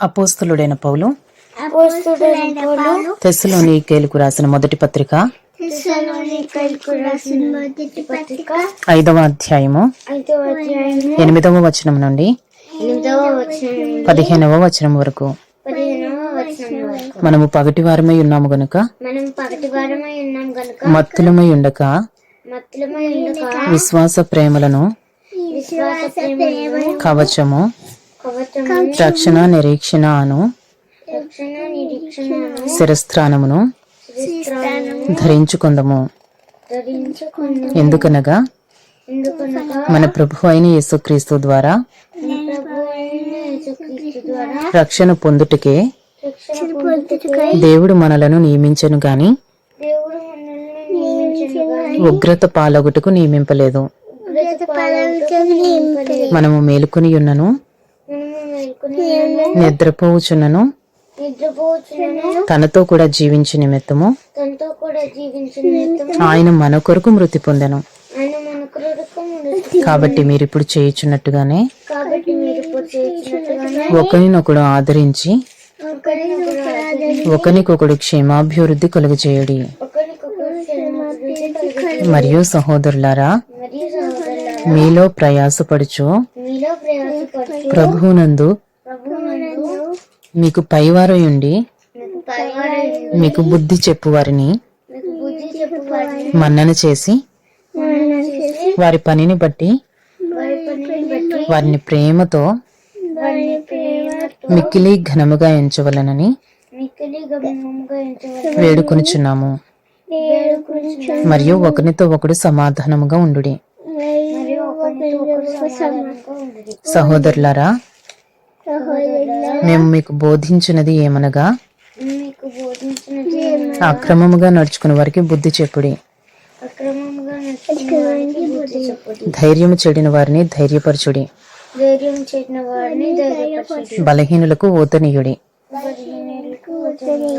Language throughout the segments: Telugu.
అపోస్తులుడైన పౌలు తెస్సులోని కేలుకు రాసిన మొదటి పత్రిక ఐదవ అధ్యాయము ఎనిమిదవ వచనం నుండి పదిహేనవ వచనం వరకు. మనము ఉన్నాము పగటి వారమై ఉన్నాం గనుక మత్తులమై ఉండక విశ్వాస ప్రేమలను కవచము రక్షణ నిరీక్షణ అను శిరస్త్రానమును శిస్తాను ధరించుకుందము. ఎందుకనగా మన ప్రభు అయిన యేసుక్రీస్తు ద్వారా రక్షణ పొందుటకే దేవుడు మనలను నియమించను గాని ఉగ్రత పాలొగటుకు నియమింపలేదు. మనము మేలుకొని ఉన్నను. నిద్రపోవుచున్నను తనతో కూడా జీవించి నిమిత్తము. జీవించిన నిమిత్తం ఆయన మన కొరకు మృతి పొందెను. కాబట్టి చేయుచున్నట్టుగానే మీరు ఇప్పుడు చేయించినట్టుగానే ఒకరినొకడు ఆదరించి ఒకరికొకడు క్షేమాభివృద్ధి క్షేమాభివృద్ధి కలుగుతుంది. మరియు సహోదరులారా మీలో ప్రయాసపడుచు ప్రభువునందు ప్రభువునందు మీకు పైవారయుండి మీకు బుద్ధి బుద్ధి చెప్పువారిని మన్నన చేసి వారి పనిని బట్టి వారిని ప్రేమతో వారిని మిక్కిలి ఘనముగా ఎంచవలనని. వేడుకొనుచున్నాము. మరియు ఒకరితో ఒకడు సమాధానముగా ఉండుడి మరియు ఒకరితో ఒకరు సమాధానంగా ఉండుడి. సహోదరులారా మేము మీకు బోధించినది ఏమనగా అక్రమముగా నడుచుకుని వారికి బుద్ధి చెప్పుడి. ధైర్యము చెడిన వారిని ధైర్యపరచుడి. బలహీనులకు వదిలి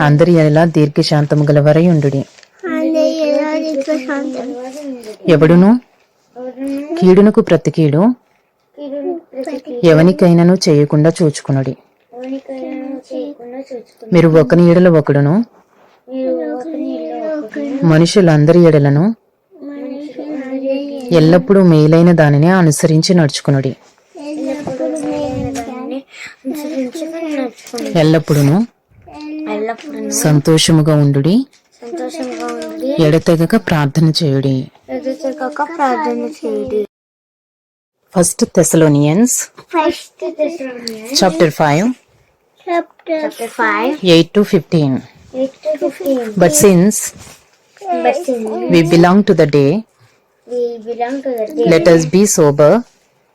అందరి ఎలా దీర్ఘశాంతము గలవరై ఉండుడి. ఎవడును? కీడునకు ప్రతి కీడు కీడును ప్రతి ఎవనికైనను చేయకుండా చూచుకునుడి. మీరు ఒకని ఎడల ఒకడును. మనుషులందరి ఎడలను ఎల్లప్పుడూ మేలైన దానిని అనుసరించి నడుచుకునుడి. ఎల్లప్పుడూ సంతోషముగా ఉండి ఎడతెగక ప్రార్థన చేయుడి. ఎదుటక ప్రార్థన చేయండి first Thessalonians first chapter five chapter five eight to fifteen eight to fifteen but since but we belong to the day we belong to the day let us be sober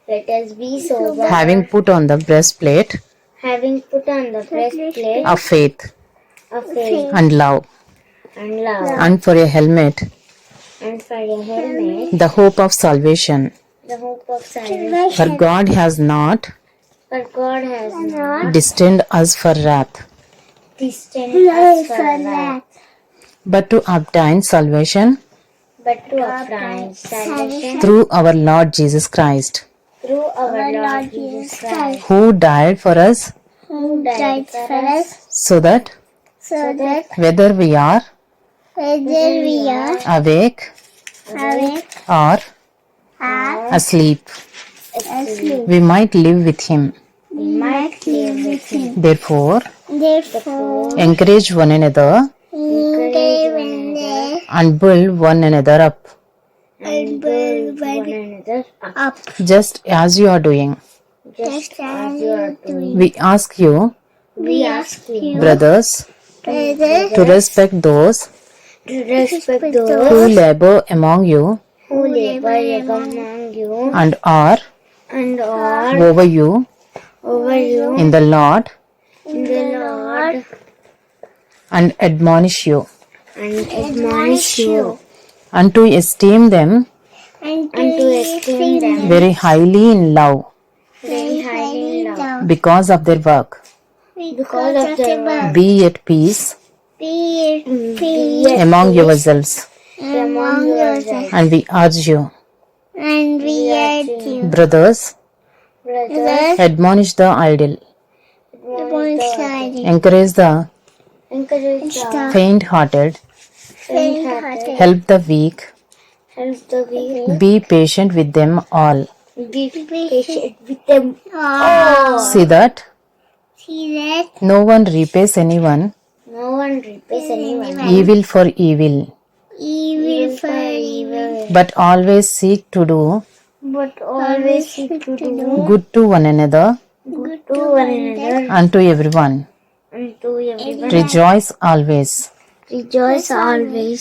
let us be sober having put on the breastplate having put on the breastplate of faith of faith and love and love and for a helmet the hope of salvation. The hope of salvation. For god has not for God has not destined us for wrath. destined us for wrath. but to obtain salvation but to obtain salvation through our lord jesus christ. through our Lord Jesus Christ. Who died for us who died for us so that so that whether we are whether we are awake awake or asleep. asleep. We might live with him. We might live with him. Therefore therefore encourage one another. encourage one and build one another up. And build one another up. Just as you are doing. Just as you are doing. we ask you We ask you, brothers brothers, to respect those to respect who labor among you who labor among you and are and are over you over you in the lord in the Lord and admonish you and admonish you and to esteem them and to esteem them very highly in love very highly in love because of their work because of their work. be at peace Be at among yourselves among yourselves. and we urge you And we urge you, brothers brothers, admonish the idle Demonstrate. encourage the Encourage the faint hearted, faint-hearted. help the weak, Help the weak. be patient with them all. Be patient with them all. See that See that no one repays anyone no one repays anyone. evil for evil, Evil for evil. but always seek to do But always seek to do good to one another good to one another and to everyone. and to everyone. Rejoice always. Rejoice always.